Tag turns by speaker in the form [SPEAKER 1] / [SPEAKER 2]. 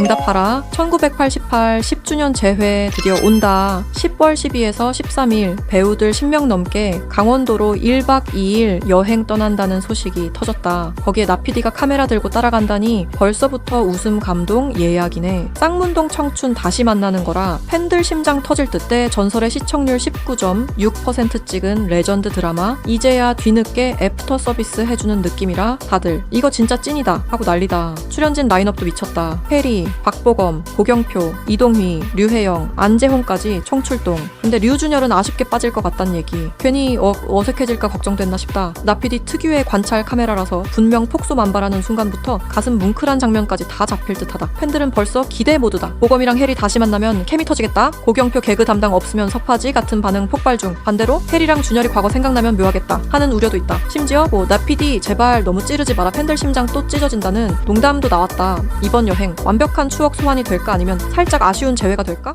[SPEAKER 1] 응답하라. 1988 10주년 재회 드디어 온다. 10월 12에서 13일 배우들 10명 넘게 강원도로 1박 2일 여행 떠난다는 소식이 터졌다. 거기에 나피디가 카메라 들고 따라간다니 벌써부터 웃음 감동 예약이네. 쌍문동 청춘 다시 만나는 거라 팬들 심장 터질 듯해 전설의 시청률 19.6% 찍은 레전드 드라마 이제야 뒤늦게 애프터 서비스 해주는 느낌이라 다들 이거 진짜 찐이다 하고 난리다. 출연진 라인업도 미쳤다. 해리, 박보검, 고경표, 이동휘, 류혜영, 안재홍까지 총출동. 근데 류준열은 아쉽게 빠질 것 같단 얘기. 괜히 어, 어색해질까 걱정됐나 싶다. 나피디 특유의 관찰 카메라라서 분명 폭소 만발하는 순간부터 가슴 뭉클한 장면까지 다 잡힐 듯하다. 팬들은 벌써 기대 모드다. 보검이랑 해리 다시 만나면 케미 터지겠다. 고경표 개그 담당 없으면 섭하지 같은 반응 폭발 중. 반대로 해리랑 준열이 과거 생각나면 묘하겠다 하는 우려도 있다. 심지어 뭐 나피디 제발 너무 찌르지 마라 팬들 심장 또 찢어진다는 농담도 나왔다. 이번 여행 완벽 한 추억 소환이 될까 아니면 살짝 아쉬운 재회가 될까?